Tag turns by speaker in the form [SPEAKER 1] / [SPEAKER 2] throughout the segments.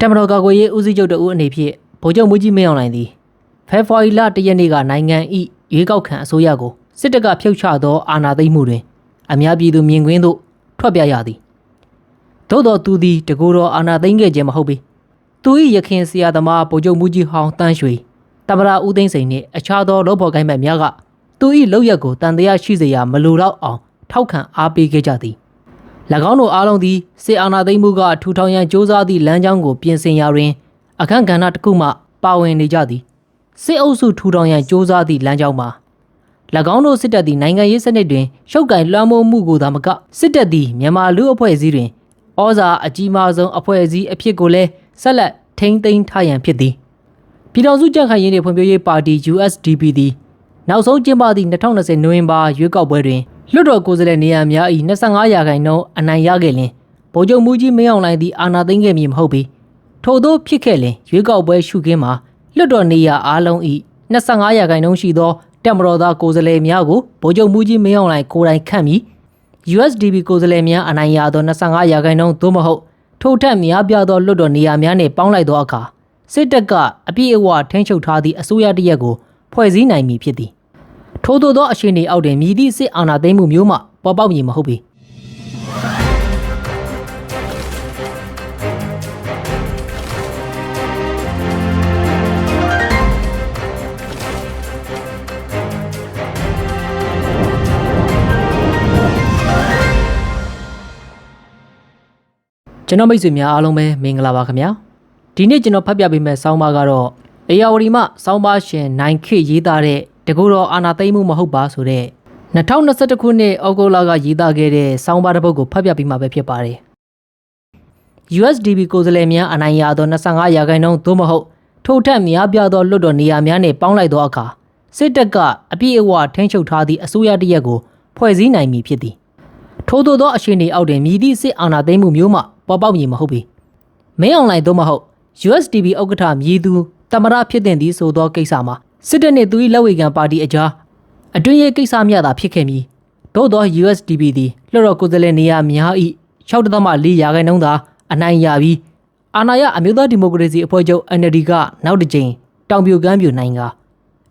[SPEAKER 1] တမတော်ကာကွယ်ရေးဦးစီးချုပ်တဦးအနေဖြင့်ဗိုလ်ချုပ်မူကြီးမင်းအောင်လှိုင်သည်ဖေဖော်ဝါရီလတရက်နေ့ကနိုင်ငံ၏ရွေးကောက်ခံအစိုးရကိုစစ်တပ်ကဖျောက်ချသောအာဏာသိမ်းမှုတွင် အများပြည်သူမြင်ကွင်းသို့ထွက်ပြရသည်သို့တော်သူသည်တကူတော်အာဏာသိမ်းခဲ့ခြင်းမဟုတ်ပေသူ၏ရခင်ဆရာသမားဗိုလ်ချုပ်မူကြီးဟောင်းတန်းရွှေတမရာဦးသိန်းစိန်နှင့်အခြားသောလောဖော်ကိုင်းမဲ့များကသူ၏လောက်ရက်ကိုတန်တရားရှိစေရာမလိုတော့အောင်ထောက်ခံအားပေးခဲ့ကြသည်၎ ၎င်းတို့အားလုံးသည်စစ်အာဏာသိမ်းမှုကထူထောင်ရန်ကြိုးစားသည့်လမ်းကြောင်းကိုပြင်ဆင်ရာတွင်အခန့်ကဏ္ဍတစ်ခုမှပါဝင်နေကြသည်စစ်အုပ်စုထူထောင်ရန်ကြိုးစားသည့်လမ်းကြောင်းမှာ၎င်းတို့စစ်တပ်သည်နိုင်ငံရေးစနစ်တွင်ရှုပ်ကင်လွှမ်းမိုးမှုကိုသာမကစစ်တပ်သည်မြန်မာလူအဖွဲ့အစည်းတွင်ဩဇာအကြီးမားဆုံးအဖွဲ့အစည်းအဖြစ်ကိုလည်းဆက်လက်ထိန်းသိမ်းထားရန်ဖြစ်သည်ပြည်တော်စုကြံ့ခိုင်ရေးနှင့်ဖွံ့ဖြိုးရေးပါတီ USDP သည်နောက်ဆုံးကျင်းပသည့်2020နိုဝင်ဘာရွေးကောက်ပွဲတွင် လွှတ်တော်ကိုယ်စားလှယ်နေရာများ၏25ရာခိုင်နှုန်းအနိုင်ရခဲ့လင်ဗိုလ်ချုပ်မူကြီးမင်းအောင်လှိုင်သည်အာဏာသိမ်းခဲ့မည်မဟုတ်ပေထို့သောဖြစ်ခဲ့လင်ရွေးကောက်ပွဲရှုခင်းမှာလွှတ်တော်နေရာအားလုံး၏25ရာခိုင်နှုန်းရှိသောတက်မတော်သားကိုယ်စားလှယ်များကိုဗိုလ်ချုပ်မူကြီးမင်းအောင်လှိုင်ကိုယ်တိုင်ခန့်ပြီး USDP ကိုယ်စားလှယ်များအနိုင်ရသော25ရာခိုင်နှုန်းသို့မဟုတ်ထို့ထက်များပြားသောလွှတ်တော်နေရာများနှင့်ပေါင်းလိုက်သောအခါစစ်တပ်ကအပြည့်အဝထိန်းချုပ်ထားသည့်အစိုးရတရက်ကိုဖွဲ့စည်းနိုင်မည်ဖြစ်သည် ထို့သောသောအခြေအနေအောက်တွင်မြည်သည့်စစ်အာဏာသိမ်းမှုမျိုးမှပေါ်ပေါက်မည်မဟုတ်ပေကျွန်တော်မိတ်ဆွေများအားလုံးပဲမင်္ဂလာပါခင်ဗျာဒီနေ့ကျွန်တော်ဖတ်ပြပေးမယ့်ဆောင်းပါးကတော့အေယာဝတီမှဆောင်းပါးရှင်နိုင်ခေရေးသားတဲ့ တကူတော်အာနာသိမ့်မှုမဟုတ်ပါဆိုတဲ့2021ခုနှစ်ဩဂုတ်လကရေးသားခဲ့တဲ့ဆောင်းပါးတစ်ပုဒ်ကိုဖတ်ပြပေးမှာပဲဖြစ်ပါတယ် USDP ကိုယ်စားလှယ်များအနိုင်ရသော25ရာခိုင်နှုန်းသို့မဟုတ်ထို့ထက်များပြားသောလွတ်တော်နေရာများနှင့်ပေါင်းလိုက်သောအခါစစ်တပ်ကအပြည့်အဝထိန်းချုပ်ထားသည့်အစိုးရတရက်ကိုဖွဲ့စည်းနိုင်မည်ဖြစ်သည်ထို့သောသောအခြေအနေအောက်တွင်မြည်သည့်စစ်အာဏာသိမ်းမှုမျိုးမှပေါ်ပေါက်မည်မဟုတ်ပေမင်းအွန်လိုင်းသို့မဟုတ် USDP ဥက္ကဋ္ဌမြည်သူတမရဖြစ်တဲ့သည်ဆိုသောကိစ္စမှာ စစ်တပ်နှင့်သူ၏လက်ဝေခံပါတီအကြားအတွင်းရေးကိစ္စမျှသာဖြစ်ခဲ့မည်သို့သော USDP သည်လွှတ်တော်ကိုယ်စားလှယ်နေရာများ၏6.4ရာခိုင်နှုန်းသာအနိုင်ရပြီးအာဏာရအမျိုးသားဒီမိုကရေစီအဖွဲ့ချုပ် NLD ကနောက်တစ်ကြိမ်တောင်ပြိုကမ်းပြိုနိုင်က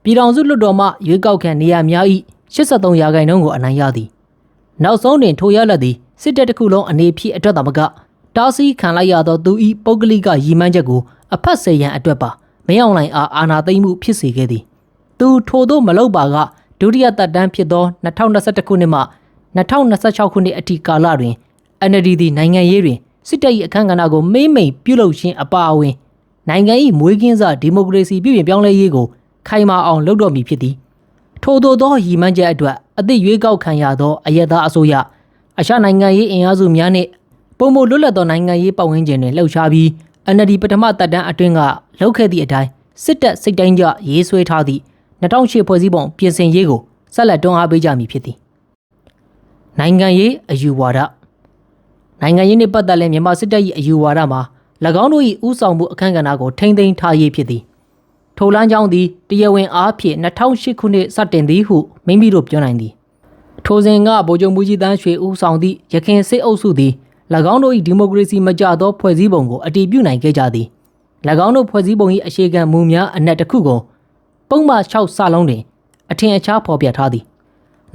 [SPEAKER 1] ပြည်ထောင်စုလွှတ်တော်မှရွေးကောက်ခံနေရာများ၏83ရာခိုင်နှုန်းကိုအနိုင်ရသည်နောက်ဆုံးတွင်ထိုရလက်သည်စစ်တပ်တစ်ခုလုံးအနေဖြင့်အတွက်သာမကတားဆီးခံလိုက်ရသောသူ၏ပုဂ္ဂလိကရည်မှန်းချက်ကိုအဖက်စေရန်အတွက်ပါ မင်းအောင်လှိုင်အားအာဏာသိမ်းမှုဖြစ်စေခဲ့သည်သူထိုသို့မလုပ်ပါကဒုတိယသက်တမ်းဖြစ်သော2021ခုနှစ်မှ2026ခုနှစ်အထိကာလတွင် NLD သည်နိုင်ငံရေးတွင်စစ်တပ်၏အခမ်းကဏ္ဍကိုမိမ့်မိန်ပြုလုပ်ခြင်းအပါအဝင်နိုင်ငံ၏မွေးကင်းစဒီမိုကရေစီပြည်ပြင်ပြောင်းလဲရေးကိုခိုင်မာအောင်လုပ်တော်မူဖြစ်သည်ထို့သောသောရည်မှန်းချက်အတွက်အသည့်ရွေးကောက်ခံရသောအယက်သားအစိုးရအရှနိုင်ငံရေးအင်အားစုများနှင့်ပုံမလွတ်လပ်သောနိုင်ငံရေးပတ်ဝန်းကျင်တွင်လှုပ်ရှားပြီး NLD ပထမတက်တန်းအတွင်းကလှုပ်ခဲ့သည့်အတိုင်းစစ်တပ်စိတ်တိုင်းကြရေးဆွဲထားသည့်2008ဖွဲ့စည်းပုံပြင်ဆင်ရေးကိုဆက်လက်တွန်းအားပေးကြမည်ဖြစ်သည်နိုင်ငံရေးအယူဝါဒနိုင်ငံရေးနှင့်ပတ်သက်လဲမြန်မာစစ်တပ်၏အယူဝါဒမှာ၎င်းတို့၏ဥဆောင်မှုအခမ်းကဏ္ဍကိုထိမ့်သိမ်းထားရေးဖြစ်သည်ထိုလမ်းကြောင်းသည်တရားဝင်အားဖြင့်2008ခုနှစ်စတင်သည်ဟုမိမိတို့ပြောနိုင်သည်ထိုစဉ်ကဗိုလ်ချုပ်မူကြီးတန်းရွှေဦးဆောင်သည့်ရခိုင်စစ်အုပ်စုသည်၎ င်းတို့၏ဒီမိုကရေစီမကျသောဖွဲ့စည်းပုံကိုအတည်ပြုနိုင်ခဲ့ကြသည်၎င်းတို့ဖွဲ့စည်းပုံ၏အခြေခံမူများအနက်တစ်ခုကိုပုံမှန်6စလုံးတွင်အထင်အခြားဖော်ပြထားသည်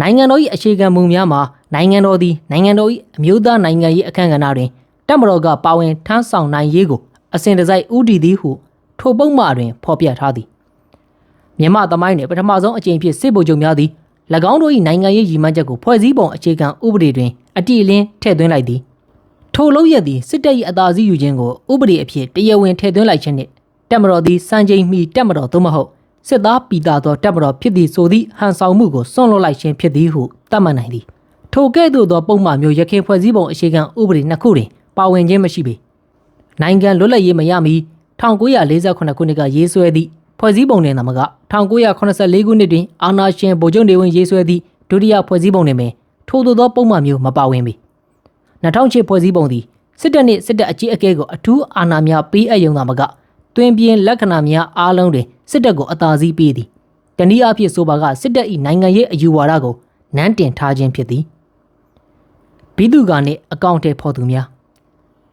[SPEAKER 1] နိုင်ငံတော်၏အခြေခံမူများမှာနိုင်ငံတော်သည်နိုင်ငံတော်၏အမျိုးသားနိုင်ငံရေးအခမ်းကဏ္ဍတွင်တပ်မတော်ကပါဝင်ထမ်းဆောင်နိုင်ရေးကိုအစဉ်တစိုက်ဥတီသည်ဟုထိုပုံမှန်တွင်ဖော်ပြထားသည်မြန်မာသမိုင်းတွင်ပထမဆုံးအကြိမ်ဖြစ်စစ်ဗိုလ်ချုပ်များသည်၎င်းတို့၏နိုင်ငံရေးရည်မှန်းချက်ကိုဖွဲ့စည်းပုံအခြေခံဥပဒေတွင်အတိအလင်းထည့်သွင်းလိုက်သည် ထိုလို့ရသည်စစ်တပ်၏အသာစီးယူခြင်းကိုဥပဒေအဖြစ်တရားဝင်ထည့်သွင်းလိုက်ခြင်းနှင့်တပ်မတော်သည်စံချိန်မီတပ်မတော်သို့မဟုတ်စစ်သားပီတာသောတပ်မတော်ဖြစ်သည့်ဆိုသည့်ဟန်ဆောင်မှုကိုစွန့်လွတ်လိုက်ခြင်းဖြစ်သည်ဟုသတ်မှတ်နိုင်သည်ထိုကဲ့သို့သောပုံမှန်မျိုးရခိုင်ဖွဲ့စည်းပုံအခြေခံဥပဒေနှစ်ခုတွင်ပါဝင်ခြင်းမရှိပေနိုင်ငံလွတ်လပ်ရေးမရမီ1948ခုနှစ်ကရေးဆွဲသည့်ဖွဲ့စည်းပုံတွင်သာမက1984ခုနှစ်တွင်အာနာရှင်ဗိုလ်ချုပ်နေဝင်းရေးဆွဲသည့်ဒုတိယဖွဲ့စည်းပုံတွင်ပင်ထို့သို့သောပုံမှန်မျိုးမပါဝင်ပေ 2008ဖွဲ့စည်းပုံသည်စစ်တပ်နှင့်စစ်တပ်အကြီးအကဲကိုအထူးအာဏာများပေးအပ်ရုံသာမကတွင်ပြင်းလက္ခဏာများအားလုံးတွင်စစ်တပ်ကိုအသာစီးပေးသည်တနည်းအားဖြင့်ဆိုပါကစစ်တပ်၏နိုင်ငံရေးအယူဝါဒကိုနန်းတင်ထားခြင်းဖြစ်သည်ဘိသူကနှင့်အကောင့်ထဲဖော်သူများ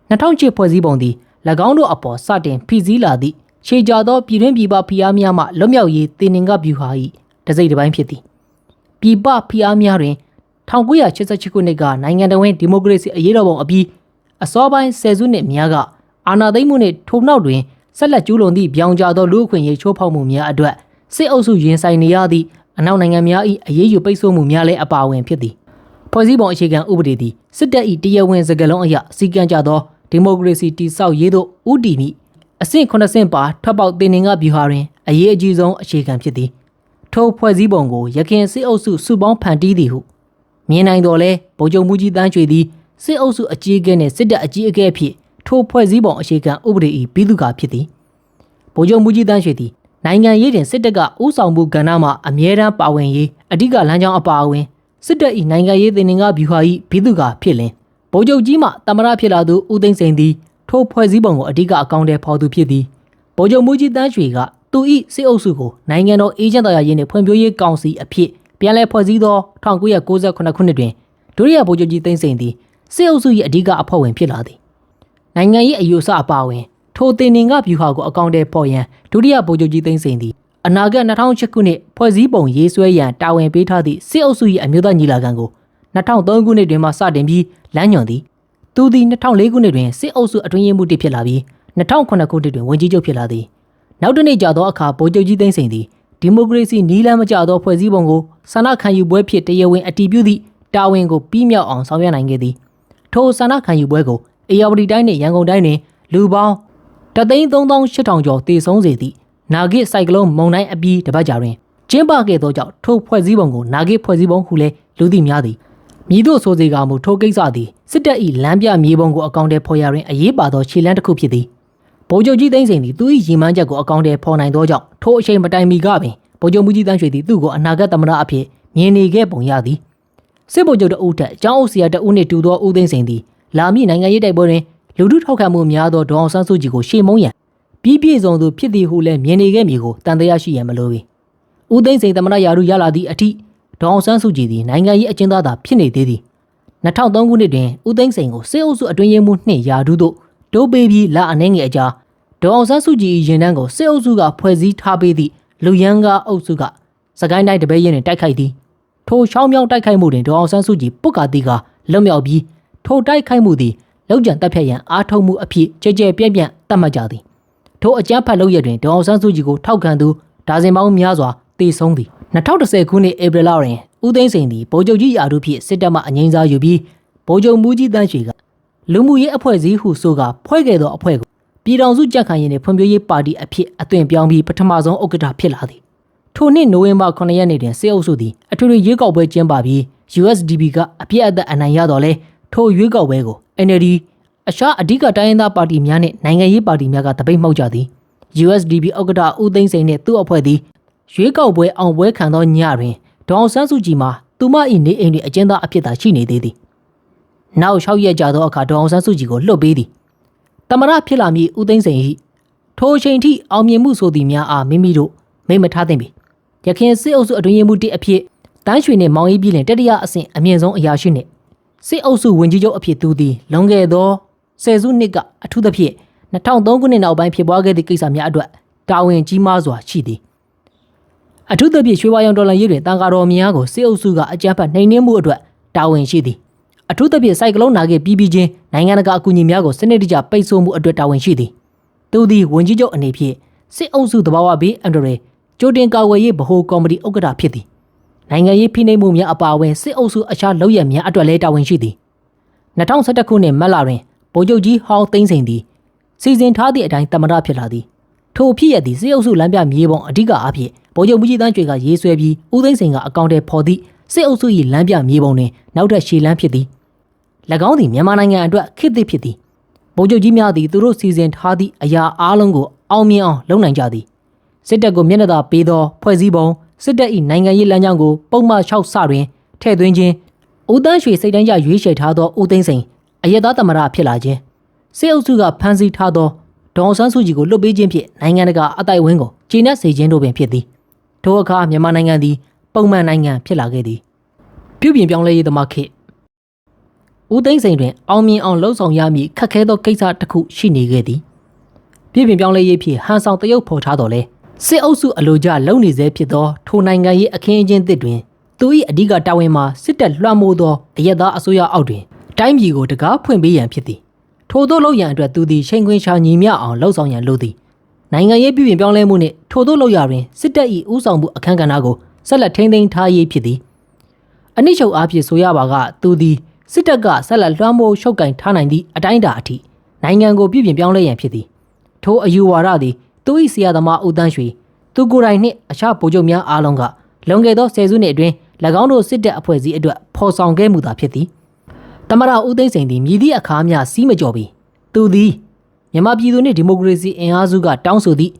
[SPEAKER 1] 2008ဖွဲ့စည်းပုံသည်၎င်းတို့အပေါ်စတင်ဖိစီးလာသည့်ခြေကြသောပြည်တွင်းပြည်ပဖိအားများမှလွတ်မြောက်ရေးတင်နင်ကဗျူဟာ၏တစိမ့်တစ်ပိုင်းဖြစ်သည်ပြည်ပဖိအားများတွင် 1988ခုနှစ်ကနိုင်ငံတော်ဝင်ဒီမိုကရေစီအရေးတော်ပုံအပြီးအစောပိုင်းဆယ်စုနှစ်များကအာဏာသိမ်းမှုနှင့်ထိုနောက်တွင်ဆက်လက်ကျူးလွန်သည့်ပြောင်ကြသောလူ့အခွင့်အရေးချိုးဖောက်မှုများအတွက်စစ်အုပ်စုရင်ဆိုင်နေရသည့်အနောက်နိုင်ငံများ၏အရေးယူပိတ်ဆို့မှုများလည်းအပါအဝင်ဖြစ်သည်ဖွဲ့စည်းပုံအခြေခံဥပဒေသည်စစ်တပ်၏တရားဝင်စကားလုံးအရစီကံကြသောဒီမိုကရေစီတည်ဆောက်ရေးသို့ဥတည်မိအဆင့်80ဆင့်ပါထွက်ပေါက်တင်နင်ကဗျူဟာတွင်အရေးအကြီးဆုံးအခြေခံဖြစ်သည်ထိုဖွဲ့စည်းပုံကိုရခင်စစ်အုပ်စုစုပေါင်းဖန်တီးသည်ဟု မြင်နိုင်တော်လဲဗိုလ်ချုပ်မူကြီးတန်းရွှေသည်စစ်အုပ်စုအကြီးအကဲနှင့်စစ်တပ်အကြီးအကဲအဖြစ်ထိုဖွဲ့စည်းပုံအခြေခံဥပဒေ၏ပြီးသူကဖြစ်သည်ဗိုလ်ချုပ်မူကြီးတန်းရွှေသည်နိုင်ငံရေးတွင်စစ်တပ်ကဥဆောင်မှုကဏ္ဍမှာအမြဲတမ်းပါဝင်ရေးအဓိကလမ်းကြောင်းအပါအဝင်စစ်တပ်၏နိုင်ငံရေးတင်နင်ကဗျူဟာ၏ပြီးသူကဖြစ်လင်ဗိုလ်ချုပ်ကြီးမှတမရဖြစ်လာသူဦးသိန်းစိန်သည်ထိုဖွဲ့စည်းပုံကိုအဓိကအကောင့်ထဲဖော်သူဖြစ်သည်ဗိုလ်ချုပ်မူကြီးတန်းရွှေကသူ၏စစ်အုပ်စုကိုနိုင်ငံတော်အေဂျင့်တော်ရရေးနှင့်ဖွံ့ဖြိုးရေးကောင်စီအဖြစ် ပြန်လည်ဖွဲ့စည်းသော1998ခုနှစ်တွင်ဒုတိယဗိုလ်ချုပ်ကြီးသိန်းစိန်သည်စစ်အုပ်စု၏အဓိကအဖွဲ့ဝင်ဖြစ်လာသည်နိုင်ငံရေးအယူအဆအပါအဝင်ထိုတင်နင်ကဗျူဟာကိုအကောင့်ထဲပေါ်ရန်ဒုတိယဗိုလ်ချုပ်ကြီးသိန်းစိန်သည်အနာဂတ်2008ခုနှစ်ဖွဲ့စည်းပုံရေးဆွဲရန်တာဝန်ပေးထားသည့်စစ်အုပ်စု၏အမျိုးသားညီလာခံကို2003ခုနှစ်တွင်မှစတင်ပြီးလမ်းညွှန်သည်သူသည်2004ခုနှစ်တွင်စစ်အုပ်စုအတွင်းရေးမှူးတစ်ဖြစ်လာပြီး2009ခုနှစ်တွင်ဝန်ကြီးချုပ်ဖြစ်လာသည်နောက်တစ်နေ့ကြာသောအခါဗိုလ်ချုပ်ကြီးသိန်းစိန်သည် ဒီမိုကရေစီနီးလမ်းမကျသောဖွဲ့စည်းပုံကိုဆန္ဒခံယူပွဲဖြစ်တရားဝင်အတည်ပြုသည့်တာဝန်ကိုပြီးမြောက်အောင်ဆောင်ရွက်နိုင်ခဲ့သည်ထိုဆန္ဒခံယူပွဲကိုအေယာဝတီတိုင်းနှင့်ရန်ကုန်တိုင်းတွင်လူပေါင်း33800ကျော်တည်ဆုံးစေသည့်နာဂစ်စိုက်ကလုန်းမုန်တိုင်းအပြီးတပတ်ကြာတွင်ကျင်းပခဲ့သောကြောင့်ထိုဖွဲ့စည်းပုံကိုနာဂစ်ဖွဲ့စည်းပုံဟုလည်းလူသိများသည်မြည်တို့ဆိုစေကမူထိုကိစ္စသည်စစ်တပ်၏လမ်းပြမြေပုံကိုအကောင့်ထဲဖော်ရတွင်အရေးပါသောခြေလှမ်းတစ်ခုဖြစ်သည် ဗိုလ်ချုပ်ကြီးသိန်းစိန်သည်သူ၏ရည်မှန်းချက်ကိုအကောင့်ထဲဖော်နိုင်သောကြောင့်ထိုအချိန်မတိုင်မီကပင်ဗိုလ်ချုပ်မူကြီးတန်းရွှေသည်သူ့ကိုအနာဂတ်သမ္မတအဖြစ်မြင်နေခဲ့ပုံရသည်စစ်ဗိုလ်ချုပ်တဦးထက်ကျောင်းအုပ်ဆရာတဦးနှင့်တူသောဦးသိန်းစိန်သည်လာမည့်နိုင်ငံရေးတိုက်ပွဲတွင်လူထုထောက်ခံမှုများသောဒေါအောင်ဆန်းစုကြည်ကိုရှေ့မုံရန်ပြီးပြည့်စုံသူဖြစ်သည်ဟုလည်းမြင်နေခဲ့မည်ကိုတန်တရားရှိရန်မလိုပေဦးသိန်းစိန်သမ္မတရာထူးရလာသည့်အထိဒေါအောင်ဆန်းစုကြည်သည်နိုင်ငံရေးအကျဉ်းသားသာဖြစ်နေသေးသည်2003ခုနှစ်တွင်ဦးသိန်းစိန်ကိုစစ်အုပ်စုအတွင်းရေးမှူးနှင့်ယာဒူးတို့ ဒိုးပေးပြီးလာအနေငယ်အကြားဒေါအောင်ဆန်းစုကြည်၏ရင်တန်းကိုစစ်အုပ်စုကဖွဲ့စည်းထားပေးသည့်လူရန်ကားအုပ်စုကစကိုင်းတိုင်းတပည့်ရင်တွင်တိုက်ခိုက်သည်ထိုရှောင်းမြောင်းတိုက်ခိုက်မှုတွင်ဒေါအောင်ဆန်းစုကြည်ပုတ်ကာတီကလွတ်မြောက်ပြီးထိုတိုက်ခိုက်မှုသည်လောက်ကျန်တပ်ဖြတ်ရန်အားထုတ်မှုအဖြစ်ကြဲကြဲပြန့်ပြန့်တတ်မှတ်ကြသည်ထိုအကြမ်းဖက်လုပ်ရတွင်ဒေါအောင်ဆန်းစုကြည်ကိုထောက်ခံသူဒါဇင်ပေါင်းများစွာတေဆုံးသည်2010ခုနှစ်ဧပြီလတွင်ဦးသိန်းစိန်သည်ဗိုလ်ချုပ်ကြီးရာထူးဖြင့်စစ်တပ်မှအငိမ့်စားယူပြီးဗိုလ်ချုပ်မူကြီးတန်းရွှေက လူမှုရေးအဖွဲ့အစည်းဟုဆိုကဖွဲ့ခဲ့သောအဖွဲ့ကိုပြည်ထောင်စုကြက်ခံရင်နှင့်ဖွံ့ဖြိုးရေးပါတီအဖြစ်အသွင်ပြောင်းပြီးပထမဆုံးဥက္ကဋ္ဌဖြစ်လာသည်ထိုနှစ်နိုဝင်ဘာ9ရက်နေ့တွင်စစ်အုပ်စုသည်အထွေထွေရွေးကောက်ပွဲကျင်းပပြီး USDP ကအပြည့်အသက်အနိုင်ရတော့လဲထိုရွေးကောက်ပွဲကို NLD အရှားအဓိကတိုင်းရင်းသားပါတီများနှင့်နိုင်ငံရေးပါတီများကတပိတ်မှောက်ကြသည် USDP ဥက္ကဋ္ဌဦးသိန်းစိန်နှင့်သူ့အဖွဲ့သည်ရွေးကောက်ပွဲအောင်ပွဲခံသောညတွင်ဒေါအောင်ဆန်းစုကြည်မှာသူမ၏နေအိမ်တွင်အကျဉ်းသားအဖြစ်သာရှိနေသေးသည် နောက်၆ရက်ကြာသောအခါဒေါအောင်ဆန်းစုကြည်ကိုလွှတ်ပေးသည်တမရဖြစ်လာမည့်ဦးသိန်းစိန်၏ထိုအချိန်ထိအောင်မြင်မှုဆိုသည်များအားမိမိတို့မိမထားသင့်ပြီရခင်စစ်အုပ်စုအတွင်းရေးမှူးတစ်အဖြစ်တန်းရွှေနှင့်မောင်အေးပြည်လင်တတိယအဆင့်အမြင့်ဆုံးအရာရှိနှင့်စစ်အုပ်စုဝင်ကြီးချုပ်အဖြစ်သူသည်လွန်ခဲ့သောဆယ်စုနှစ်ကအထူးသဖြင့်2003ခုနှစ်နောက်ပိုင်းဖြစ်ပွားခဲ့သည့်ကိစ္စများအတွက်တာဝန်ကြီးမားစွာရှိသည်အထူးသဖြင့်ရွှေဝါရောင်ဒေါ်လာရေးတွင်တန်ကာတော်များကိုစစ်အုပ်စုကအကြမ်းဖက်နှိမ်နင်းမှုအတွက်တာဝန်ရှိသည် အထူးသဖြင့်စိုက်ကလုန်းနာခဲ့ပြီးပြီးချင်းနိုင်ငံတကာအကူအညီများကိုစနစ်တကျပိတ်ဆို့မှုအတွက်တာဝန်ရှိသည်သူသည်ဝန်ကြီးချုပ်အနေဖြင့်စစ်အုပ်စုသဘာဝဘေးအန်ဒရယ်ကြိုတင်ကာကွယ်ရေးဗဟိုကော်မတီဥက္ကဋ္ဌဖြစ်သည်နိုင်ငံရေးဖိနှိပ်မှုများအပါအဝင်စစ်အုပ်စုအခြားလုပ်ရများအတွက်လည်းတာဝန်ရှိသည်2011ခုနှစ်မတ်လတွင်ဗိုလ်ချုပ်ကြီးဟောင်းသိန်းစိန်သည်စီစဉ်ထားသည့်အတိုင်းတမရဖြစ်လာသည်ထိုဖြစ်ရသည့်စစ်အုပ်စုလမ်းပြမြေပုံအဓိကအားဖြင့်ဗိုလ်ချုပ်မှုကြီးတန်းကျွေကရေးဆွဲပြီးဦးသိန်းစိန်ကအကောင့်ထဲပေါ်သည့်စစ်အုပ်စု၏လမ်းပြမြေပုံတွင်နောက်ထပ်ရှေ့လန်းဖြစ်သည်၎ င်းသည်မြန်မာနိုင်ငံအတွက်ခေတ်သစ်ဖြစ်သည်ဗိုလ်ချုပ်ကြီးများသည်သူတို့စီစဉ်ထားသည့်အရာအားလုံးကိုအောင်မြင်အောင်လုပ်နိုင်ကြသည်စစ်တပ်ကိုမျက်နှာသာပေးသောဖွဲ့စည်းပုံစစ်တပ်၏နိုင်ငံရေးလမ်းကြောင်းကိုပုံမှန်၆ဆတွင်ထည့်သွင်းခြင်းဦးတန်းရွှေစိတ်တိုင်းကြရွေးချယ်ထားသောဦးသိန်းစိန်အယက်သားသမရဖြစ်လာခြင်းစစ်အုပ်စုကဖမ်းဆီးထားသောဒေါန်ဆန်းစုကြည်ကိုလွတ်ပေးခြင်းဖြင့်နိုင်ငံတကာအတိုက်ဝင်းကိုကျေနပ်စေခြင်းတို့ပင်ဖြစ်သည်ထိုအခါမြန်မာနိုင်ငံသည်ပုံမှန်နိုင်ငံဖြစ်လာခဲ့သည်ပြုပြင်ပြောင်းလဲရေးသမားခေတ် ဦးသိန်းစိန်တွင်အောင်မြင်အောင်လှုပ်ဆောင်ရမည့်ခက်ခဲသောကိစ္စတစ်ခုရှိနေခဲ့သည်ပြည်ပြင်ပြောင်းလဲရေးဖြစ်ဟန်ဆောင်တရုတ်ဖော်ထားတော်လဲစစ်အုပ်စုအလိုကျလုံနေစေဖြစ်သောထိုနိုင်ငံရေးအခင်းအကျင်းသစ်တွင်သူ၏အဓိကတာဝန်မှာစစ်တပ်လွှမ်းမိုးသောအရက်သားအစိုးရအောက်တွင်တိုင်းပြည်ကိုတကားဖွင့်ပေးရန်ဖြစ်သည်ထို့သောလုပ်ရန်အတွက်သူသည်ချိန်ခွင်ရှာညီမျှအောင်လှုပ်ဆောင်ရန်လိုသည်နိုင်ငံရေးပြည်ပြင်ပြောင်းလဲမှုနှင့်ထို့သောလုပ်ရတွင်စစ်တပ်၏ဥဆောင်မှုအခမ်းကဏ္ဍကိုဆက်လက်ထိန်းသိမ်းထားရေးဖြစ်သည်အနည်းချုပ်အားဖြင့်ဆိုရပါကသူသည် စစ်တပ်ကဆက်လက်လွှမ်းမိုးရှုပ်ကင်ထားနိုင်သည့်အတိုင်းအတာအထိနိုင်ငံကိုပြည်ပြင်ပြောင်းလဲရန်ဖြစ်သည်ထိုအယူဝါဒသည်သူ၏ဆရာသမားဦးတန်းရွှေသူကိုယ်တိုင်နှင့်အခြားဗိုလ်ချုပ်များအားလုံးကလွန်ခဲ့သောဆယ်စုနှစ်အတွင်း၎င်းတို့စစ်တပ်အဖွဲ့အစည်းအတွက်ဖော်ဆောင်ခဲ့မှုသာဖြစ်သည်တမရဦးသိန်းစိန်သည်မြည်သည့်အခါမျှစီးမကြော်ပြီးသူသည်မြန်မာပြည်သူနှင့်ဒီမိုကရေစီအင်အားစုကတောင်းဆိုသည့်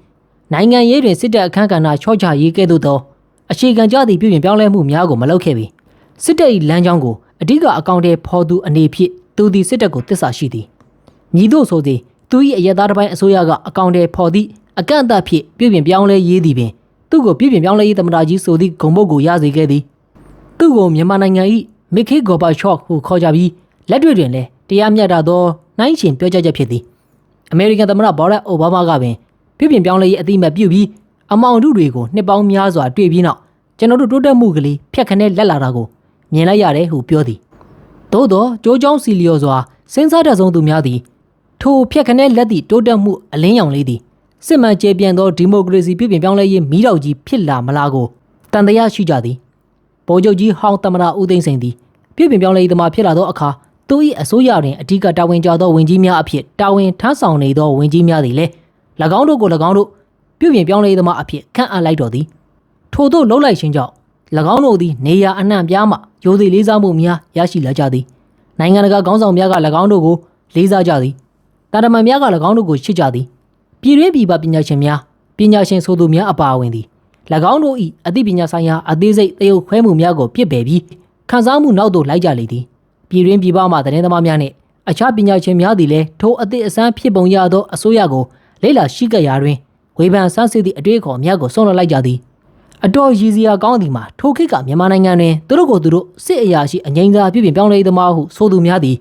[SPEAKER 1] နိုင်ငံရေးတွင်စစ်တပ်အခမ်းကဏ္ဍချော့ချရေးကဲ့သို့သောအခြေခံကြသည့်ပြည်ပြင်ပြောင်းလဲမှုများကိုမလုပ်ခဲ့ပေစစ်တပ်၏လမ်းကြောင်းကို အဓိကအကောင့်ထဲဖော်သူအနေဖြင့်သူသည်စစ်တပ်ကိုတစ္ဆာရှိသည်ညီတို့ဆိုသည်သူ၏အယက်သားတစ်ပိုင်းအစိုးရကအကောင့်ထဲဖော်သည့်အကန့်အသတ်ဖြင့်ပြည်ပြင်ပြောင်းလဲရေးသည်ပင်သူ့ကိုပြည်ပြင်ပြောင်းလဲရေးသမ္မတကြီးဆိုသည့်ဂုံပုတ်ကိုရစေခဲ့သည်သူ့ကိုမြန်မာနိုင်ငံ၏မစ်ခေဂော်ဘာချော့ဟုခေါ်ကြပြီးလက်တွေ့တွင်လည်းတရားမျှတသောနိုင်ရှင်ပြောကြားချက်ဖြစ်သည်အမေရိကန်သမ္မတဘော်ရက်အိုဘားမားကပင်ပြည်ပြင်ပြောင်းလဲရေးအတိအမှတ်ပြုပြီးအမောင်တို့တွေကိုနှစ်ပေါင်းများစွာတွေ့ပြီးနောက်ကျွန်တော်တို့တိုးတက်မှုကလေးဖြတ်ခနဲ့လက်လာတာကို မြင်လိုက်ရတယ်ဟုပြောသည်သို့သောကြိုးကြောင်းစီလျော်စွာစဉ်းစားတတ်ဆုံးသူများသည်ထိုဖြတ်ခနဲ့လက်သည့်တိုးတက်မှုအလင်းရောင်လေးသည်စစ်မှန်ကျေပြန့်သောဒီမိုကရေစီပြည်ပြင်ပြောင်းလဲရေးမိတော်ကြီးဖြစ်လာမလားကိုတန်တရားရှိကြသည်ဗိုလ်ချုပ်ကြီးဟောင်းတမရဦးသိန်းစိန်သည်ပြည်ပြင်ပြောင်းလဲရေးသမားဖြစ်လာသောအခါသူ၏အစိုးရတွင်အဓိကတာဝန်ကျသောဝင်ကြီးများအဖြစ်တာဝန်ထမ်းဆောင်နေသောဝင်ကြီးများသည်လည်း၎င်းတို့ကို၎င်းတို့ပြုပြင်ပြောင်းလဲရေးသမားအဖြစ်ခန့်အပ်လိုက်တော်သည်ထို့သောလှုပ်လိုက်ခြင်းကြောင့်၎ င်းတို့သည်နေရာအနှံ့ပြားမှရိုသေလေးစားမှုများရရှိလာကြသည်နိုင်ငံတကာခေါင်းဆောင်များက၎င်းတို့ကိုလေးစားကြသည်တာတမန်များက၎င်းတို့ကိုချစ်ကြသည်ပြည်တွင်းပြည်ပပညာရှင်များပညာရှင်ဆိုသူများအပါအဝင်သည်၎င်းတို့၏အသိပညာဆိုင်ရာအသေးစိတ်သရုပ်ခွဲမှုများကိုပြစ်ပယ်ပြီးခန်းစားမှုနောက်သို့လိုက်ကြလေသည်ပြည်တွင်းပြည်ပမှသတင်းသမားများနှင့်အခြားပညာရှင်များသည်လည်းထိုအသည့်အစမ်းဖြစ်ပုံရသောအစိုးရကိုလေ့လာရှိကြရာတွင်ဝေဖန်ဆန်းစစ်သည့်အတွေ့အခေါ်များကိုဆုံးလွှတ်လိုက်ကြသည် အတော်ရည်စရာကောင်းသည်မှာထိုခေတ်ကမြန်မာနိုင်ငံတွင်သူတို့ကိုသူတို့စစ်အရာရှိအငိမ့်စားပြည်ပြင်ပြောင်းလဲရေးသမားဟုဆိုသူများသည်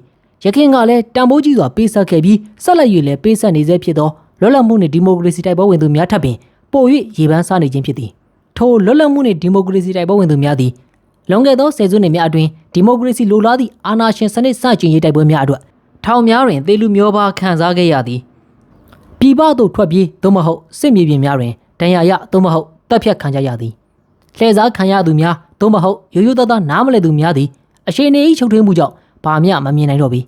[SPEAKER 1] ရခင်ကလည်းတန်ဖိုးကြီးစွာပေးဆက်ခဲ့ပြီးဆက်လက်၍လည်းပေးဆက်နေဆဲဖြစ်သောလွတ်လပ်မှုနှင့်ဒီမိုကရေစီတိုက်ပွဲဝင်သူများထပ်ပင်ပို၍ရေပန်းစားနေခြင်းဖြစ်သည်ထိုလွတ်လပ်မှုနှင့်ဒီမိုကရေစီတိုက်ပွဲဝင်သူများသည်လွန်ခဲ့သောဆယ်စုနှစ်များအတွင်းဒီမိုကရေစီလိုလားသည့်အာဏာရှင်စနစ်စတင်ရေးတိုက်ပွဲများအတွက်ထောင်များတွင်သေလူမျိုးပါခံစားခဲ့ရသည်ပြည်ပသို့ထွက်ပြေးသို့မဟုတ်စစ်မြေပြင်များတွင်ဒဏ်ရာရသို့မဟုတ် တပ်ဖြတ်ခံကြရသည်လှည့်စားခံရသူများသို့မဟုတ်ရိုးရိုးသားသားနားမလည်သူများသည်အရှိန်နေ၏ချုပ်ထွေးမှုကြောင့်ဘာမျှမမြင်နိုင်တော့ပြီ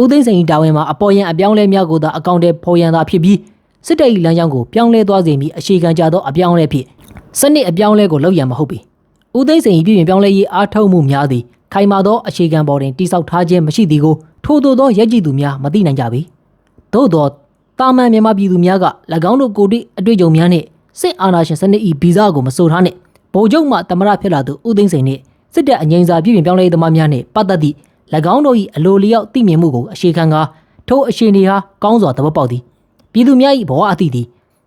[SPEAKER 1] ဦးသိန်းစိန်၏တာဝန်မှာအပေါ်ယံအပြောင်းလဲများကိုသာအကောင့်ထဲပေါ်ရန်သာဖြစ်ပြီးစစ်တပ်၏လမ်းကြောင်းကိုပြောင်းလဲသွားစေမည်အရှိခံကြသောအပြောင်းလဲဖြစ်စနစ်အပြောင်းလဲကိုလုပ်ရန်မဟုတ်ပေဦးသိန်းစိန်၏ပြည်ပြင်ပြောင်းလဲရေးအားထုတ်မှုများသည်ခိုင်မာသောအခြေခံပေါ်တွင်တိစောက်ထားခြင်းမရှိသည်ကိုထို့သောသောရက်ကြည်သူများမသိနိုင်ကြပေသို့သောတာမန်မြန်မာပြည်သူများက၎င်းတို့ကိုယ်တိအတွေ့အကြုံများနှင့် စစ်အာဏာရှင်စနစ်၏ဗီဇကိုမဆိုထားနှင့်ဗိုလ်ချုပ်မှတမရဖြစ်လာသူဦးသိန်းစိန်နှင့်စစ်တပ်အငိမ့်စာပြည်ပြင်ပြောင်းလဲရေးသမားများနှင့်ပတ်သက်သည့်၎င်းတို့၏အလိုလျောက်သိမြင်မှုကိုအရှိခံကာထို့အခြေအနေဟာကောင်းစွာသဘောပေါက်သည်ပြည်သူများ၏ဘဝအသည့်သည်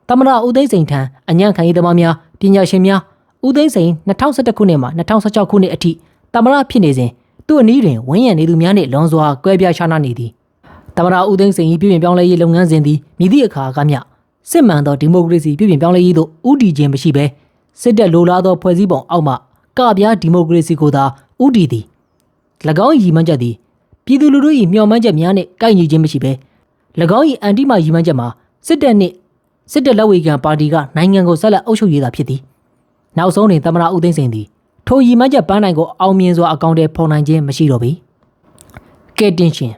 [SPEAKER 1] တမရဦးသိန်းစိန်ထံအညံ့ခံရေးသမားများပညာရှင်များဦးသိန်းစိန်2011ခုနှစ်မှ2016ခုနှစ်အထိတမရဖြစ်နေစဉ်သူ့အနည်းတွင်ဝန်းရံနေသူများနှင့်လွန်စွာကွဲပြားခြားနားနေသည်တမရဦးသိန်းစိန်၏ပြည်ပြင်ပြောင်းလဲရေးလုပ်ငန်းစဉ်သည်မြည်သည့်အခါကမျှ စစ်မှန်သောဒီမိုကရေစီပြည်ပြင်ပြောင်းလဲရေးသို့ဥတီခြင်းမရှိဘဲစစ်တပ်လိုလားသောဖွဲ့စည်းပုံအောက်မှကပြားဒီမိုကရေစီကိုသာဥတီသည်၎င်း၏ရည်မှန်းချက်သည်ပြည်သူလူထု၏မျှော်မှန်းချက်များနှင့်ကိုက်ညီခြင်းမရှိဘဲ၎င်း၏အန်တီမာရည်မှန်းချက်မှာစစ်တပ်နှင့်စစ်တပ်လက်ဝေခံပါတီကနိုင်ငံကိုဆက်လက်အုပ်ချုပ်ရေးသာဖြစ်သည်နောက်ဆုံးတွင်သမ္မတဦးသိန်းစိန်သည်ထိုရည်မှန်းချက်ပန်းနိုင်ကိုအောင်မြင်စွာအကောင့်ထဲဖော်နိုင်ခြင်းမရှိတော့ပေကဲတင်ရှင်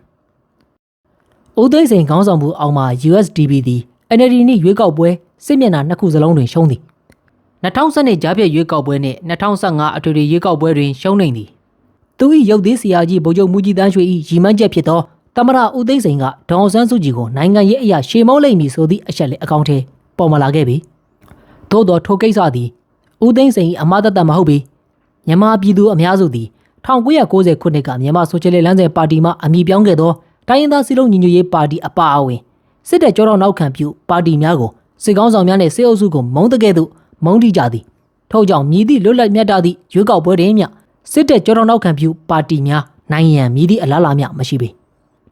[SPEAKER 1] ဦးသိန်းစိန်ခေါင်းဆောင်မှုအောက်မှာ USDB သည် NLD နှင့်ရွေးကောက်ပွဲစစ်မျက်နှာနှစ်ခုစလုံးတွင်ရှုံးသည်2012ကြားပြည့်ရွေးကောက်ပွဲနှင့်2015အထွေထွေရွေးကောက်ပွဲတွင်ရှုံးနေသည်သူ၏ရုပ်သေးဆရာကြီးဗိုလ်ချုပ်မူကြီးတန်းရွှေ၏ရည်မှန်းချက်ဖြစ်သောတမရဦးသိန်းစိန်ကဒေါအောင်ဆန်းစုကြည်ကိုနိုင်ငံရေးအရာရှေမောလိမ့်မည်ဆိုသည့်အချက်လည်းအကောင့်ထဲပေါ်မလာခဲ့ပြီသို့သောထိုကိစ္စသည်ဦးသိန်းစိန်၏အမှားတသက်မဟုတ်ပေမြန်မာပြည်သူအများစုသည်1990ခုနှစ်ကမြန်မာဆိုရှယ်လစ်လမ်းစဉ်ပါတီမှအမည်ပြောင်းခဲ့သောတိုင်းရင်းသားစီလုံးညီညွတ်ရေးပါတီအပါအဝင် စစ်တပ်ကြောတော့နောက်ခံပြုပါတီများကိုစစ်ကောင်းဆောင်များနှင့်စစ်အုပ်စုကိုမုန်းတကဲ့သို့မုန်းတိကြသည်ထို့ကြောင့်မြည်သည့်လွတ်လပ်မြတ်တာသည့်ရွေးကောက်ပွဲတွင်မျှစစ်တပ်ကြောတော့နောက်ခံပြုပါတီများနိုင်ရန်မြည်သည့်အလားအလာမျှမရှိပေ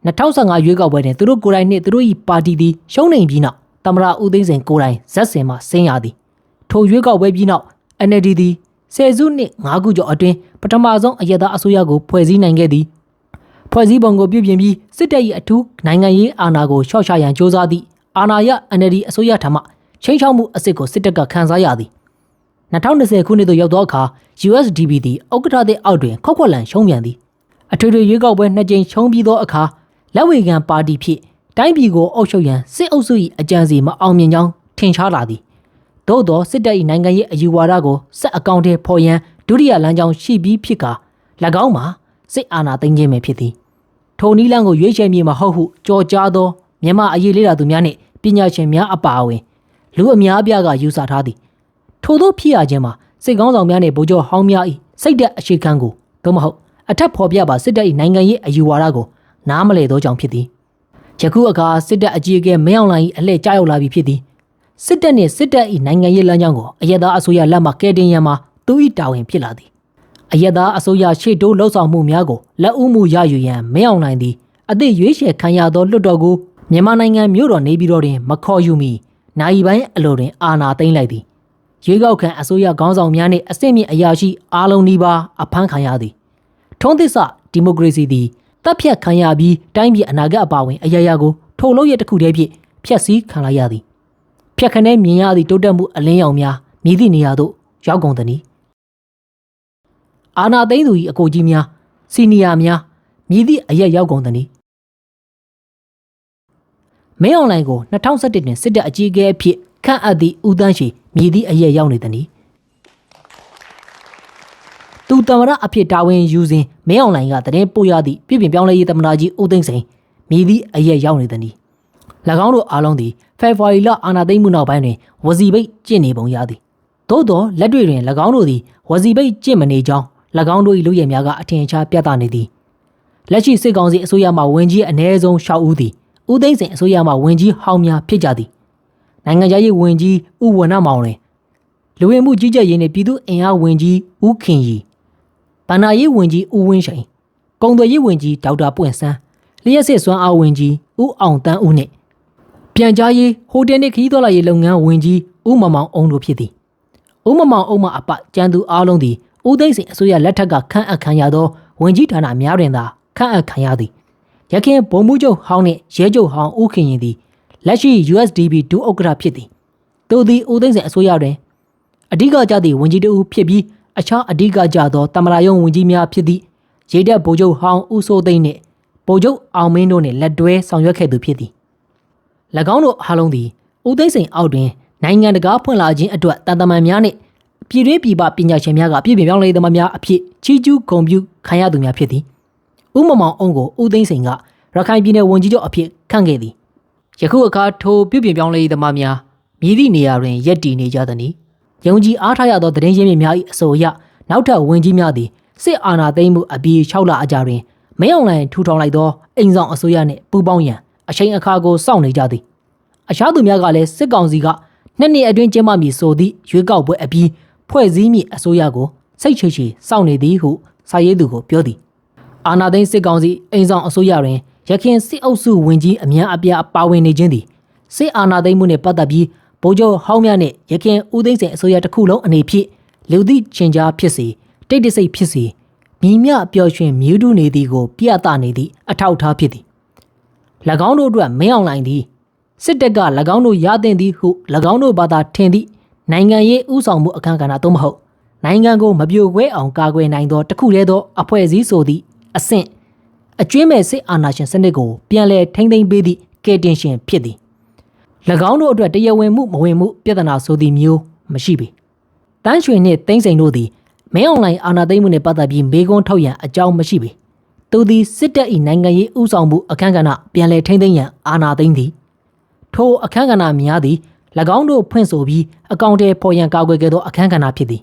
[SPEAKER 1] 2015ရွေးကောက်ပွဲတွင်သူတို့ကိုယ်တိုင်နှင့်သူတို့၏ပါတီသည်ရှုံးနိမ့်ပြီးနောက်တတမရဦးသိန်းစိန်ကိုယ်တိုင်ဇက်စင်မှဆင်းရသည်ထိုရွေးကောက်ပွဲပြီးနောက် NLD သည်ဆယ်စုနှစ်၅ခုကျော်အတွင်းပထမဆုံးအရက်သားအစိုးရကိုဖွဲ့စည်းနိုင်ခဲ့သည် ဖွဲ့စည်းပုံကိုပြုပြင်ပြီးစစ်တပ်၏အထူးနိုင်ငံရေးအာဏာကိုရှော့ချရန်စ조사သည့်အာဏာရ NLD အစိုးရထံမှချိန်ချောက်မှုအစစ်ကိုစစ်တပ်ကခန်းစားရသည်2020ခုနှစ်သို့ရောက်သောအခါ USDP သည်ဥက္ကဋ္ဌသည့်အောက်တွင်ခောက်ခွက်လန်ရှုံးပြန်သည်အထွေထွေရွေးကောက်ပွဲနှစ်ကြိမ်ရှုံးပြီးသောအခါလက်ဝေခံပါတီဖြင့်တိုင်းပြည်ကိုအုပ်ချုပ်ရန်စစ်အုပ်စု၏အကြံစီမအောင်မြင်ကြောင်းထင်ရှားလာသည်သို့သောစစ်တပ်၏နိုင်ငံရေးအယူဝါဒကိုစက်အကောင့်ထဲဖော်ရန်ဒုတိယလမ်းကြောင်းရှိပြီးဖြစ်ကာ၎င်းမှာ စစ်အာဏာသိမ်းခြင်းပဲဖြစ်သည်ထိုနည်းလမ်းကိုရွေးချယ်မည်မဟုတ်ဟုကြော်ကြားသောမြန်မာအရေးလေ့လာသူများနှင့်ပညာရှင်များအပါအဝင်လူအများအပြားကယူဆထားသည်ထို့သောဖြစ်ရခြင်းမှာစစ်ကောင်းဆောင်များနှင့်ဗိုလ်ချုပ်ဟောင်းများ၏စိတ်သက်အခြေခံကိုသို့မဟုတ်အထက်ဖော်ပြပါစစ်တပ်၏နိုင်ငံရေးအယူဝါဒကိုနားမလည်သောကြောင့်ဖြစ်သည်ယခုအခါစစ်တပ်အကြီးအကဲမင်းအောင်လှိုင်၏အလှည့်ကျရောက်လာပြီဖြစ်သည်စစ်တပ်နှင့်စစ်တပ်၏နိုင်ငံရေးလမ်းကြောင်းကိုအယက်သားအစိုးရလက်မှကဲတင်ရန်မှာသူ၏တာဝန်ဖြစ်လာသည် အယက်သားအစိုးရရှေ့တိုးလှုပ်ဆောင်မှုများကိုလက်ဦးမှုရယူရန်မင်းအောင်လှိုင်သည်အသည့်ရွေးချယ်ခံရသောလွှတ်တော်ကိုမြန်မာနိုင်ငံမြို့တော်နေပြည်တော်တွင်မခေါ်ယူမီနိုင်ပိုင်းအလိုတွင်အာဏာသိမ်းလိုက်သည်ရွေးကောက်ခံအစိုးရခေါင်းဆောင်များနှင့်အစစ်မြင့်အရာရှိအားလုံးဒီပါအဖမ်းခံရသည်ထုံးသစ္စာဒီမိုကရေစီသည်တပ်ဖြတ်ခံရပြီးတိုင်းပြည်အနာဂတ်အပါအဝင်အရာရာကိုထိုလို့ရတစ်ခုတည်းဖြင့်ဖျက်ဆီးခံလိုက်ရသည်ဖျက်ခနဲမြင်ရသည့်တိုးတက်မှုအလင်းရောင်များမြည်သည့်နေရာသို့ရောက်ကုန်သည်။ အာနာသိန်းသူ၏အကိုကြီးများစီနီယာများမြည်သည့်အရက်ရောက်ကုန်သည်။မင်းအွန်လိုင်းကို2017တွင်စစ်တပ်အကြီးအကဲအဖြစ်ခန့်အပ်သည့်ဦးတန်းရှိမြည်သည့်အရက်ရောက်နေသည်။သူတမရအဖြစ်တာဝန်ယူစဉ်မင်းအွန်လိုင်းကတရင်ပို့ရသည့်ပြည်ပြင်ပြောင်းလဲရေးသမနာကြီးဦးသိန်းစိန်မြည်သည့်အရက်ရောက်နေသည်။၎င်းတို့အားလုံးသည်ဖေဖော်ဝါရီလအာဏာသိမ်းမှုနောက်ပိုင်းတွင်ဝစီပိတ်ကျင့်နေပုံရသည်သို့သောလက်တွေ့တွင်၎င်းတို့သည်ဝစီပိတ်ကျင့်မနေကြောင်း၎ င်းတို့၏လူရဲများကအထင်ရှားပြသနေသည်လက်ရှိစစ်ကောင်စီအစိုးရမှဝင်ကြီးအ ਨੇ ဆုံး6ဦးသည်ဦးသိန်းစိန်အစိုးရမှဝင်ကြီးဟောင်းများဖြစ်ကြသည်နိုင်ငံခြားရေးဝင်ကြီးဦးဝဏ္ဏမောင်တွင်လူဝင်မှုကြီးကြပ်ရေးနှင့်ပြည်သူ့အင်အားဝင်ကြီးဦးခင်ရီဗန္နာရေးဝင်ကြီးဦးဝင်းရှိန်ကုံသွယ်ရေးဝင်ကြီးဒေါက်တာပွင့်ဆန်းလျှက်စစ်စွမ်းအားဝင်ကြီးဦးအောင်တန်းဦးနှင့်ပြန်ကြားရေးဟိုတယ်နှင့်ခရီးသွားလာရေးလုပ်ငန်းဝင်ကြီးဦးမမောင်အောင်တို့ဖြစ်သည်ဦးမမောင်အောင်မှအပကျန်းသူအားလုံးသည် ဦးသိန်းစိန်အစိုးရလက်ထက်ကခန့်အပ်ခံရသောဝင်ကြီးဌာနများတွင်သာခန့်အပ်ခံရသည်ရခင်ဗိုလ်မှူးချုပ်ဟောင်းနှင့်ရဲချုပ်ဟောင်းဦးခင်ရင်သည်လက်ရှိ USDP ဒုဥက္ကဋ္ဌဖြစ်သည်သူသည်ဦးသိန်းစိန်အစိုးရတွင်အဓိကကျသည့်ဝင်ကြီးတဦးဖြစ်ပြီးအခြားအဓိကကျသောတမရာယုံဝင်ကြီးများဖြစ်သည့်ရေတပ်ဗိုလ်ချုပ်ဟောင်းဦးစိုးသိန်းနှင့်ဗိုလ်ချုပ်အောင်မင်းတို့နှင့်လက်တွဲဆောင်ရွက်ခဲ့သူဖြစ်သည်၎င်းတို့အားလုံးသည်ဦးသိန်းစိန်အောက်တွင်နိုင်ငံတကာဖွင့်လာခြင်းအတွက်တန်တမန်များနှင့် ပြည်တွင်းပြည်ပပညာရှင်များကပြည်ပြင်ပြောင်းလဲသမားများအဖြစ်ချီးကျူးဂုဏ်ပြုခံရသူများဖြစ်သည်ဥမမောင်အုံကိုဦးသိန်းစိန်ကရခိုင်ပြည်နယ်ဝန်ကြီးချုပ်အဖြစ်ခန့်ခဲ့သည်ယခုအခါထိုပြည်ပြင်ပြောင်းလဲသမားများမြည်သည့်နေရာတွင်ရက်တည်နေကြသည်။ယုံကြည်အားထားရသောတရင်ရင်းမြစ်များ၏အဆိုအရနောက်ထပ်ဝင်ကြီးများသည်စစ်အာဏာသိမ်းမှုအပြီး6လအကြာတွင်မင်းအောင်လှိုင်ထူထောင်လိုက်သောအိမ်ဆောင်အစိုးရနှင့်ပူးပေါင်းရန်အချိန်အခါကိုစောင့်နေကြသည်အခြားသူများကလည်းစစ်ကောင်စီကနှစ်နှစ်အတွင်းကျင်းပမည်ဆိုသည့်ရွေးကောက်ပွဲအပြီး ဖွဲ့စည်းမည်အစိုးရကိုစိတ်ချချစောင့်နေသည်ဟုစာရေးသူကိုပြောသည်အာနာသိန်းစစ်ကောင်စီအိမ်ဆောင်အစိုးရတွင်ရခင်စစ်အုပ်စုဝင်ကြီးအများအပြားပါဝင်နေခြင်းသည်စစ်အာဏာသိမ်းမှုနှင့်ပတ်သက်ပြီးဗိုလ်ချုပ်ဟောင်းမြတ်နှင့်ရခင်ဦးသိန်းစိန်အစိုးရတစ်ခုလုံးအနေဖြင့်လူသည့်ချင်းကြားဖြစ်စေတိတ်တဆိတ်ဖြစ်စေမြည်မြပျော်ရွှင်မြူးတူနေသည်ကိုပြသနေသည့်အထောက်အထားဖြစ်သည်၎င်းတို့အတွက်မင်းအောင်လိုင်သည်စစ်တပ်က၎င်းတို့ရသင့်သည်ဟု၎င်းတို့ဘာသာထင်သည့် နိုင်ငံရေးဥဆောင်မှုအခမ်းကဏ္ဍသို့မဟုတ်နိုင်ငံကိုမပြိုကွဲအောင်ကာကွယ်နိုင်သောတခုတည်းသောအဖွဲ့အစည်းဆိုသည့်အဆင့်အကျွင်းမဲ့စစ်အာဏာရှင်စနစ်ကိုပြန်လည်ထိန်းသိမ်းပေးသည့်ကယ်တင်ရှင်ဖြစ်သည်၎င်းတို့အတွက်တရားဝင်မှုမဝင်မှုပြဿနာဆိုသည်မျိုးမရှိပေတန်းရွှေနှင့်တင်းစိန်တို့သည်မင်းအွန်လိုင်းအာဏာသိမ်းမှုနှင့်ပတ်သက်ပြီးမေကွန်းထုတ်ရန်အကြောင်းမရှိပေသူသည်စစ်တပ်၏နိုင်ငံရေးဥဆောင်မှုအခမ်းကဏ္ဍပြန်လည်ထိန်းသိမ်းရန်အာဏာသိမ်းသည်ထိုအခမ်းကဏ္ဍများသည်၎ င်းတို့ဖွင့်ဆိုပြီးအကောင့်ထဲပေါ်ရန်ကာကွယ်ခဲ့သောအခမ်းကဏ္ဍဖြစ်သည်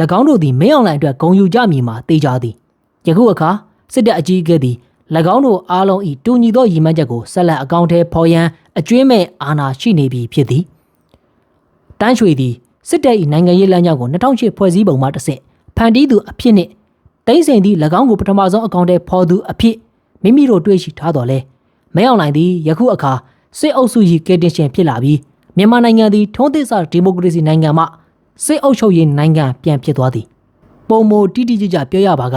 [SPEAKER 1] ၎င်းတို့သည်မင်းအွန်လိုင်းအတွက်ဂုံယူကြမည်မှာတေးကြသည်ယခုအခါစစ်တပ်အကြီးအကဲသည်၎င်းတို့အားလုံး၏တူညီသောရည်မှန်းချက်ကိုဆက်လက်အကောင့်ထဲပေါ်ရန်အကျွင်းမဲ့အာဏာရှိနေပြီဖြစ်သည်တန်းရွှေသည်စစ်တပ်၏နိုင်ငံရေးလမ်းကြောင်းကို2008ဖွဲ့စည်းပုံမှတစ်ဆင့်ဖန်တီးသူအဖြစ်နှင့်တိမ့်စိန်သည့်၎င်းကိုပထမဆုံးအကောင့်ထဲပေါ်သူအဖြစ်မိမိတို့တွေ့ရှိထားတော်လဲမဲအောင်နိုင်သည်ယခုအခါစစ်အုပ်စု၏ကယ်တင်ရှင်ဖြစ်လာပြီး မြန်မာနိုင်ငံသည်ထုံးသစ်စဒီမိုကရေစီနိုင်ငံမှစစ်အုပ်ချုပ်ရေးနိုင်ငံပြန်ဖြစ်သွားသည်ပုံမတိတိကျကျပြောရပါက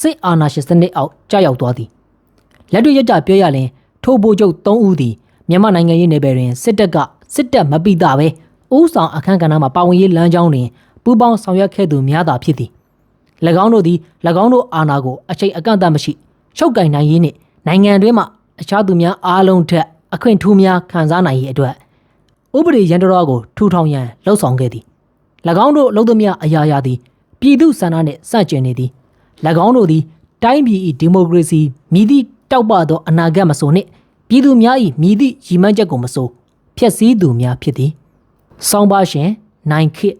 [SPEAKER 1] စစ်အာဏာရှင်စနစ်အောက်ကြာရောက်သွားသည်လက်တွေ့ရကြပြောရရင်ထိုဗိုလ်ချုပ်၃ဦးသည်မြန်မာနိုင်ငံရေးနယ်ပယ်တွင်စစ်တပ်ကစစ်တပ်မပိတာပဲဥဆောင်အခမ်းကဏ္ဍမှာပါဝင်ရေးလမ်းကြောင်းတွင်ပူးပေါင်းဆောင်ရွက်ခဲ့သူများသာဖြစ်သည်၎င်းတို့သည်၎င်းတို့အာဏာကိုအချိန်အကန့်အသတ်မရှိချုပ်ကင်နိုင်ရေးနှင့်နိုင်ငံတွင်းမှအခြားသူများအားလုံးထက်အခွင့်ထူးများခံစားနိုင်ရေးအတွက် ဥပဒေရန်တော်ကိုထူထောင်ရန်လှုံ့ဆော်ခဲ့သည်၎င်းတို့လုံသမျှအရာရာသည်ပြည်သူဆန္ဒနှင့်စန့်ကျင်နေသည်၎င်းတို့သည် တိုင်းပြည်၏ဒီမိုကရေစီမြည်သည့်တောက်ပသောအနာဂတ်မဆိုနှင့်ပြည်သူများ၏မြည်သည့်ရည်မှန်းချက်ကိုမဆိုဖျက်ဆီးသူများဖြစ်သည်ဆောင်းပါရှင်နိုင်ခေတ်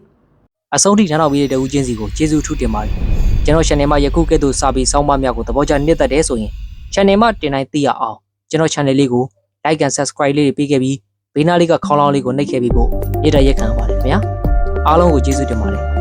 [SPEAKER 1] အဆုံးထိနားထောင်ပြီးတဲ့တဦးချင်းစီကိုကျေးဇူးထူးတင်ပါတယ်ကျွန်တော် channel မှာယခုကဲ့သို့စာပေစောင်းပါများကိုသဘောကျနှစ်သက်တယ်ဆိုရင် channel မှာတင်တိုင်းသိရအောင်ကျွန်တော် channel လေးကို like and subscribe လေးတွေပေးခဲ့ပြီး ဘေးနားလေးကခေါင်းလောင်းလေးကိုနှိပ်ခဲ့ပြီးဖို့မေတ္တာရက်ခံပါတယ်ခင်ဗျာအားလုံးကိုကျေးဇူးတင်ပါတယ်